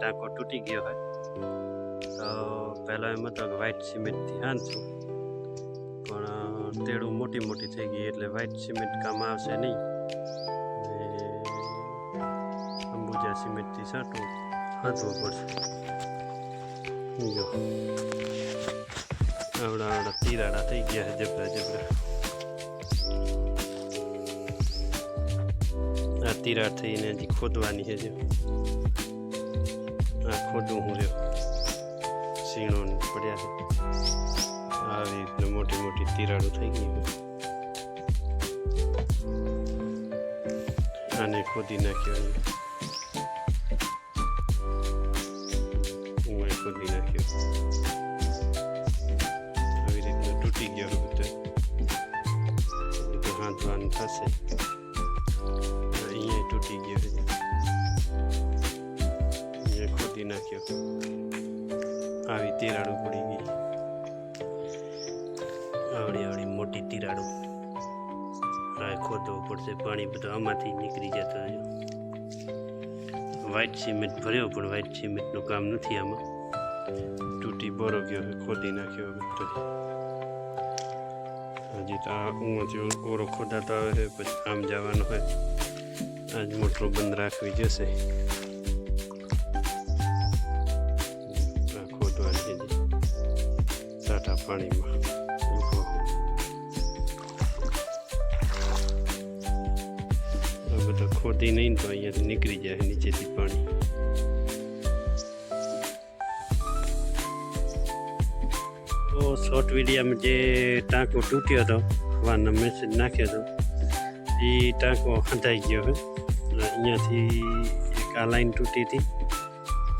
ટાંકો તૂટી ગયો હોય. તો પહેલાં એમ હતો કે વ્હાઇટ સિમેન્ટથી હાંચું પણ તેડું મોટી મોટી થઈ ગઈ એટલે વ્હાઇટ સિમેન્ટ કામ આવશે નહીં. અંબુજા સિમેન્ટથી સાટું હાંચવું પડશે. જો. આવડા આવડા તિરાડા થઈ ગયા છે જબરા જબરા આ તિરાડ થઈને હજી ખોદવાની છે જો. આ ખોદું હું રહ્યો સીણો પડ્યા છે. આવી રીતના મોટી મોટી તિરાડો થઈ ગઈ. આને ખોદી નાખ્યો ખોદી નાખ્યો આવી રીતના તૂટી ગયો બધો. તો હાંધવાનું થશે. અહીંયા તૂટી ગયો નાખ્યો. આવી તિરાડો પડી ગઈ. આવડી આવડી મોટી તિરાડો. આ ખોદવું પડશે, પાણી બધું આમાંથી નીકળી જતા વ્હાઇટ સિમેન્ટ ભર્યો, પણ વ્હાઇટ સિમેન્ટનું કામ નથી આમાં. તૂટી બોરો ગયો ખોદી નાખ્યો બધો હજી તો આ ઊંચો ઓરો ખોદાતો આવે છે, પછી આમ જવાનું હોય. આજ મોટરો બંધ રાખવી જશે. પાણીમાં. બધો ખોદી નહીં તો અહીંયાથી નીકળી જાય નીચેથી પાણી તો શોર્ટ વિડીયામાં જે ટાંકો તૂટ્યો હતો હવાનો મેસેજ નાખ્યો હતો એ ટાંકો હંધાઈ ગયો હવે અહીંયાથી એક આ લાઈન તૂટી હતી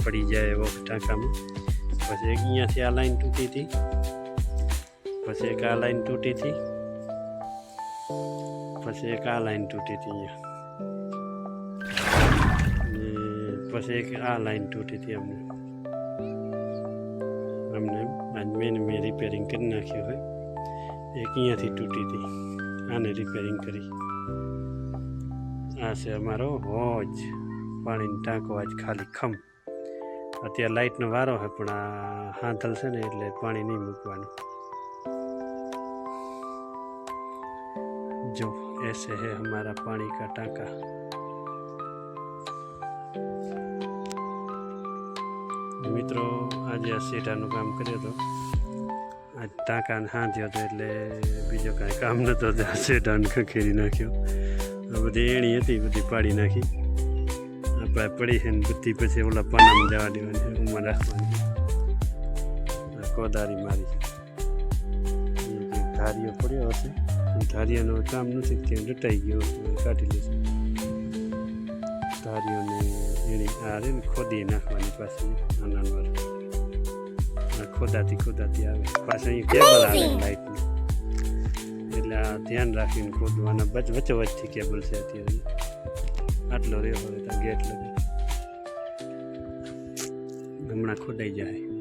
પડી જાય એવો ટાંકામાં પછી એક અહીંયાથી આ લાઈન તૂટી હતી પછી એક આ લાઈન તૂટી હતી. પછી એક આ લાઈન તૂટી હતી અહીંયા. પછી એક આ લાઈન તૂટી હતી અમને. અમને આજ મેં મેં રિપેરિંગ કરી નાખ્યું હોય. એક અહીંયાથી તૂટી હતી. આને રિપેરિંગ કરી. આ છે અમારો હોજ. પાણીનો ટાંકો આજ ખાલી ખમ. અત્યારે લાઇટનો વારો છે પણ આ હાથલ છે ને એટલે પાણી નહીં મૂકવાનું. ऐसे है हमारा पानी का टांका મિત્રો આજે આ શેઠાનું કામ કર્યું હતો આજ ટાંકાને હાંધ્યો હતો એટલે બીજો કાંઈ કામ નહોતો તો આ શેઠાને ખખેરી નાખ્યો આ બધી એણી હતી બધી પાડી નાખી આપણે પડી છે ને બધી પછી ઓલા પાનામાં જવા દેવાની છે ઉંમર રાખવાની આ કોદારી મારી એક ધારીઓ પડ્યો હશે ધારિયાનું કામ નથી ત્યાં ગયો કાઢી લેશે ધારીઓને એની આ રે ને ખોદી નાખવાની પાછી ખોદાતી ખોદાતી આવે. પાછું અહીં કેબલ આવે લાઇટનું એટલે આ ધ્યાન રાખીને ખોદવાના બચ વચ્ચે વચ્ચથી કેબલ છે અત્યારે. આટલો રહ્યો હોય તો ગેટ લગે હમણાં ખોદાઈ જાય.